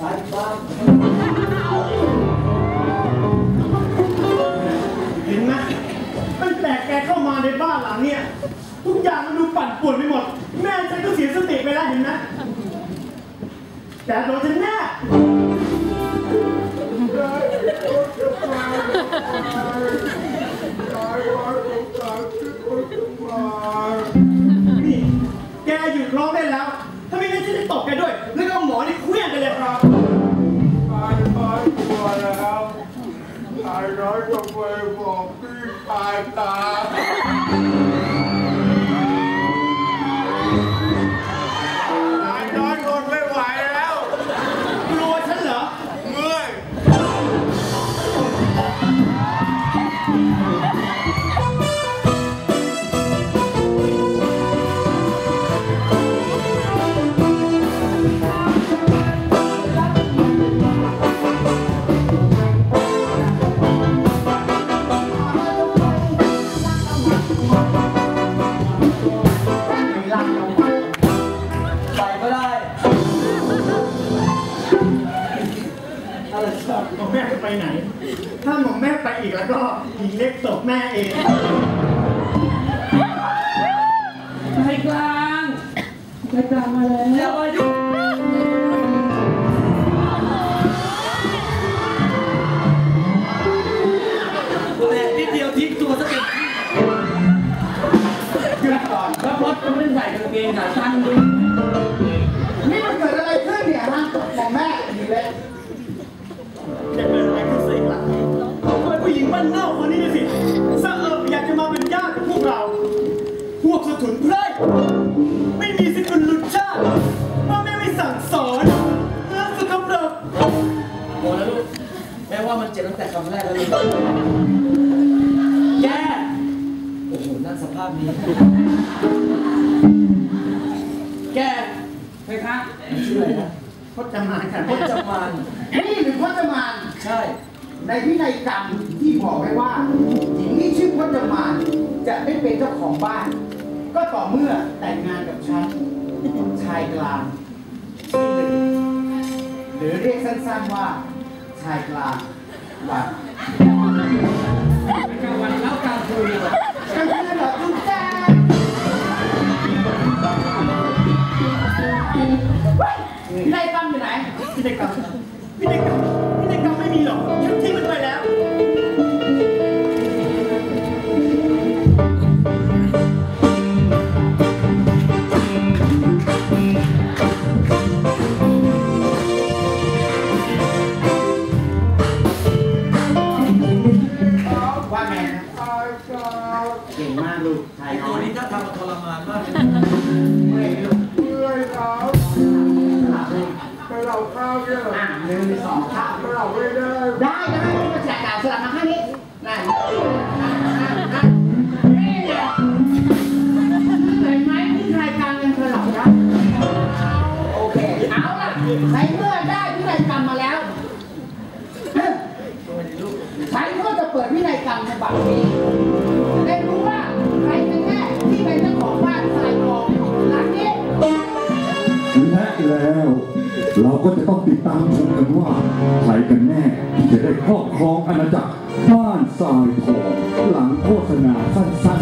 เห็นไหมตั้งแต่แกเข้ามาในบ้านหลังเนี่ยทุกอย่างมันดูปั่นป่นไปหมด แม่ฉัก็เสียสติไปแล้วเห็นไหมแต่โดนฉันแน่ น้อยจะไปบอกพี่ปายตานายน้อยทนไม่ไหวแล้ว กลัวฉันเหรอ เมื่อย อะไรชอบหมอแม่จะไปไหน ถ้าหมอแม่ไปอีกแล้วก็หญิงเล็กตกแม่เองใจกลางใจกลางมาแล้วอย่ามายุ่งแหละนิดเดียวทิ้งตัวสักทีหยุดก่อนแล้วพดก็ไม่ได้ใส่กางเกงขาสั้นด้วยนี่มันเกิดอะไรขึ้นเนี่ยฮะของแม่ดีเลย ไม่มีสกุลลุชาติพ่อแม่ไม่สั่งสอนแล้วสุขภาพโอ้แล้วลูกแม่ว่ามันเจ็บตั้งแต่คำแรกแล้วลูกแกโอ้โหนั่นสภาพนี้ แกเพคะชื่ออะไรนะพจมานค่ะพจมานนี่หรือพจมาน ใช่ ในพินัยกรรมที่บอกไว้ว่าหญิงที่ชื่อพจมานจะได้เป็นเจ้าของบ้าน ก็ต่อเมื่อแต่งงานกับฉันชายกลางชื่อหนึ่งหรือเรียกสั้นๆว่า ชายกลางวันกลางวันแล้วกลางคืนเลยกลางคืนเหรอคุณแจ๊พินัยกรรมอยู่ไหนพินัยกรรมพินัยกรรมพินัยกรรมไม่มีหรอกฉันทิ้งมันไปแล้ว เก่งมากลูกชายน้ตัอยนี้ถ้าทำทรมานมากเลยเมื่อยลูกเมื่อยแล้วหลับเราข้าวเนี่ยอะหนึ่งสองสามไปเราไม่ได้ได้ได้ไม่ต้องมาแจกจ่ายสลับมาข้างนี้นั่นนั่นนั่นนี่ไงเห็นไหมที่รายการยังสลับได้โอเคเอาล่ะในเมื่อได้พินัยกรรมมาแล้วฉันก็จะ เปิดพินัยกรรมฉบับนี้จะได้รู้ว่าใครเป็นแน่ที่เป็นเจ้าของบ้านทรายทองหลังนี้และแล้ว เราก็จะต้องติดตามชมกันว่าใครกันแน่ที่จะได้ครอบครองอาณาจักรบ้านทรายทองหลังโฆษณาสั้น